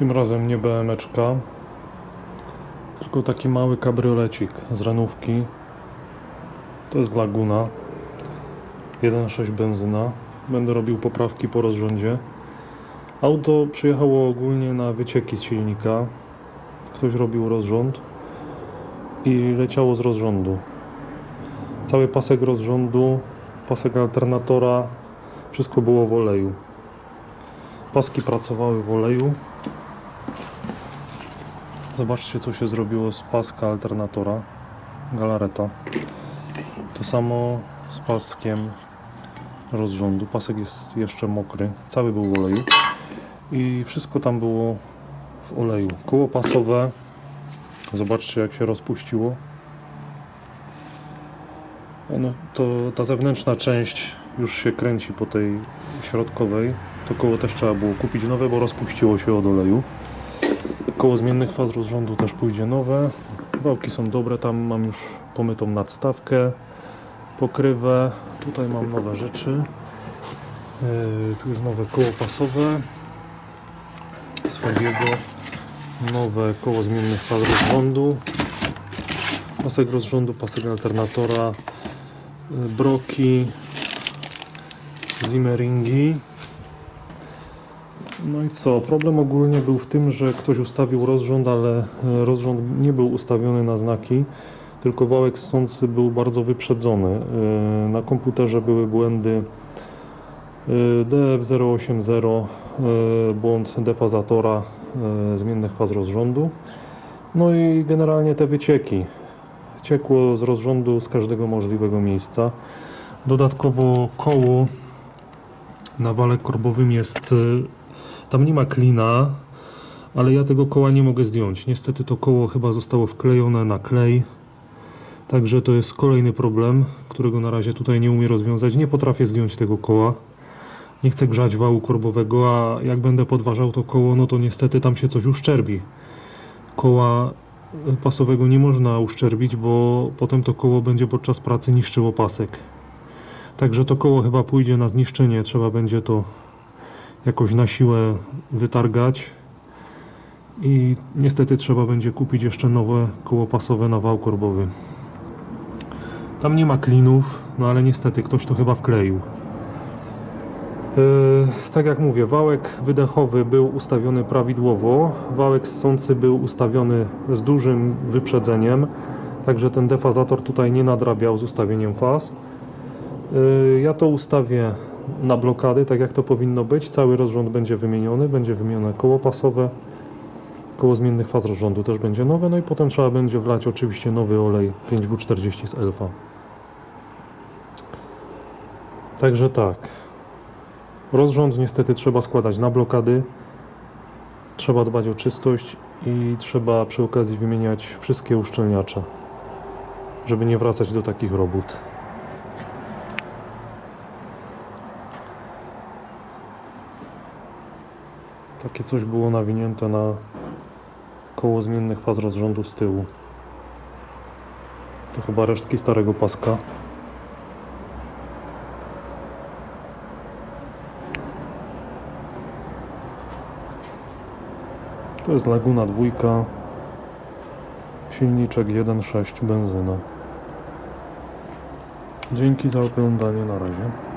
Tym razem nie BMeczka, tylko taki mały kabriolecik z ranówki. To jest Laguna. 1.6 benzyna. Będę robił poprawki po rozrządzie. Auto przyjechało ogólnie na wycieki z silnika. Ktoś robił rozrząd i leciało z rozrządu. Cały pasek rozrządu, pasek alternatora, wszystko było w oleju. Paski pracowały w oleju. Zobaczcie, co się zrobiło z paska alternatora. Galareta. To samo z paskiem rozrządu. Pasek jest jeszcze mokry, cały był w oleju. I wszystko tam było w oleju. Koło pasowe. Zobaczcie, jak się rozpuściło. No, to ta zewnętrzna część już się kręci po tej środkowej. To koło też trzeba było kupić nowe, bo rozpuściło się od oleju. Koło zmiennych faz rozrządu też pójdzie nowe. Wałki są dobre, tam mam już pomytą nadstawkę, pokrywę. Tutaj mam nowe rzeczy. Yy, tu jest nowe koło pasowe. Swojego. Nowe koło zmiennych faz rozrządu. Pasek rozrządu, pasek alternatora, yy, broki, zimmeringi. No i co? Problem ogólnie był w tym, że ktoś ustawił rozrząd, ale e, rozrząd nie był ustawiony na znaki, tylko wałek ssący był bardzo wyprzedzony. E, Na komputerze były błędy e, DF080, e, błąd defazatora zmiennych faz rozrządu. No i generalnie te wycieki. Ciekło z rozrządu z każdego możliwego miejsca. Dodatkowo koło na wale korbowym jest tam nie ma klina, ale ja tego koła nie mogę zdjąć. Niestety to koło chyba zostało wklejone na klej. Także to jest kolejny problem, którego na razie tutaj nie umiem rozwiązać. Nie potrafię zdjąć tego koła. Nie chcę grzać wału korbowego, a jak będę podważał to koło, no to niestety tam się coś uszczerbi. Koła y, pasowego nie można uszczerbić, bo potem to koło będzie podczas pracy niszczyło pasek. Także to koło chyba pójdzie na zniszczenie. Trzeba będzie to jakoś na siłę wytargać i niestety trzeba będzie kupić jeszcze nowe koło pasowe na wał korbowy. Tam nie ma klinów, no ale niestety ktoś to chyba wkleił. Yy, tak jak mówię, wałek wydechowy był ustawiony prawidłowo, wałek ssący był ustawiony z dużym wyprzedzeniem, także ten defazator tutaj nie nadrabiał z ustawieniem faz. Yy, Ja to ustawię na blokady, tak jak to powinno być. Cały rozrząd będzie wymieniony, będzie wymienione koło pasowe, koło zmiennych faz rozrządu też będzie nowe, no i potem trzeba będzie wlać oczywiście nowy olej 5W40 z Elfa. Także tak. Rozrząd niestety trzeba składać na blokady. Trzeba dbać o czystość i trzeba przy okazji wymieniać wszystkie uszczelniacze, żeby nie wracać do takich robót. Takie coś było nawinięte na koło zmiennych faz rozrządu z tyłu. To chyba resztki starego paska. To jest Laguna dwójka. Silniczek 1.6 benzyna. Dzięki za oglądanie na razie.